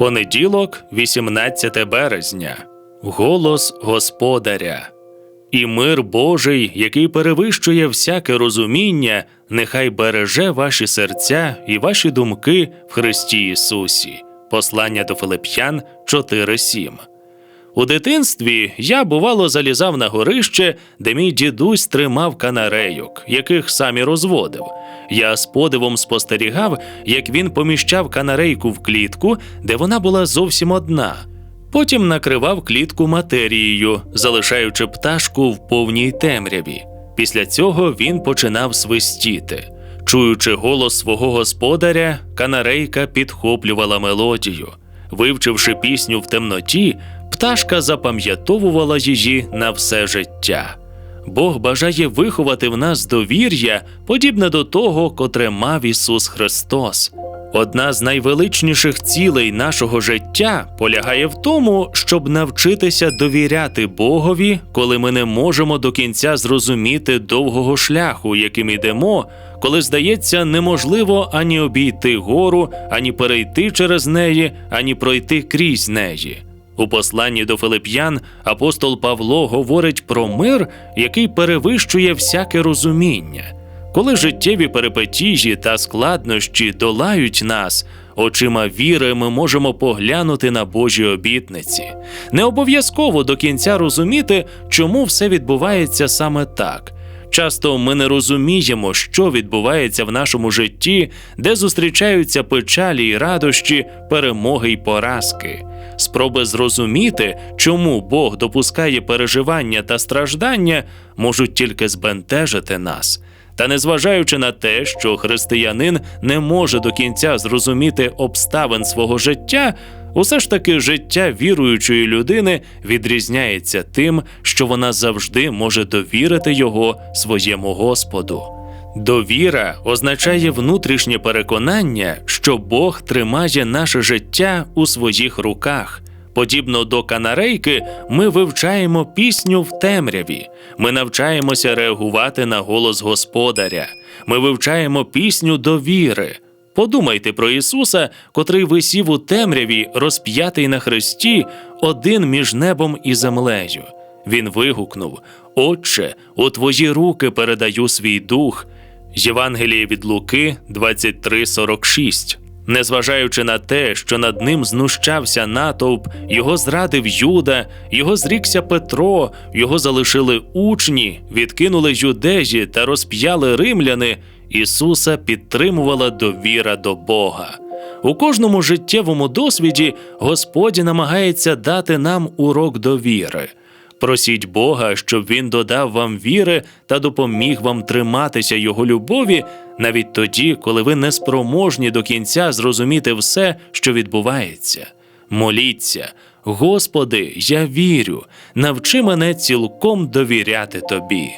Понеділок, 18 березня. Голос Господаря. І мир Божий, який перевищує всяке розуміння, нехай береже ваші серця і ваші думки в Христі Ісусі. Послання до Филип'ян 4.7. У дитинстві я, бувало, залізав на горище, де мій дідусь тримав канарейок, яких сам і розводив. Я з подивом спостерігав, як він поміщав канарейку в клітку, де вона була зовсім одна. Потім накривав клітку матерією, залишаючи пташку в повній темряві. Після цього він починав свистіти. Чуючи голос свого господаря, канарейка підхоплювала мелодію. Вивчивши пісню в темноті, пташка запам'ятовувала її на все життя. Бог бажає виховати в нас довір'я, подібне до того, котре мав Ісус Христос. Одна з найвеличніших цілей нашого життя полягає в тому, щоб навчитися довіряти Богові, коли ми не можемо до кінця зрозуміти довгого шляху, яким ідемо, коли здається, неможливо ані обійти гору, ані перейти через неї, ані пройти крізь неї. У посланні до Филип'ян апостол Павло говорить про мир, який перевищує всяке розуміння. Коли життєві перипетії та складнощі долають нас, очима віри ми можемо поглянути на Божі обітниці. Не обов'язково до кінця розуміти, чому все відбувається саме так. Часто ми не розуміємо, що відбувається в нашому житті, де зустрічаються печалі й радощі, перемоги й поразки. Спроби зрозуміти, чому Бог допускає переживання та страждання, можуть тільки збентежити нас. Та незважаючи на те, що християнин не може до кінця зрозуміти обставин свого життя, усе ж таки життя віруючої людини відрізняється тим, що вона завжди може довірити його своєму Господу. Довіра означає внутрішнє переконання, що Бог тримає наше життя у своїх руках. Подібно до канарейки, ми вивчаємо пісню в темряві. Ми навчаємося реагувати на голос Господаря. Ми вивчаємо пісню довіри. Подумайте про Ісуса, котрий висів у темряві, розп'ятий на хресті, один між небом і землею. Він вигукнув: Отче, у твої руки передаю свій дух. Євангеліє від Луки 23:46. Незважаючи на те, що над ним знущався натовп, його зрадив Юда, його зрікся Петро, його залишили учні, відкинули юдеї та розп'яли римляни. Ісуса підтримувала довіра до Бога. У кожному життєвому досвіді Господь намагається дати нам урок довіри. Просіть Бога, щоб Він додав вам віри та допоміг вам триматися Його любові, навіть тоді, коли ви не спроможні до кінця зрозуміти все, що відбувається. Моліться, Господи, я вірю, навчи мене цілком довіряти Тобі.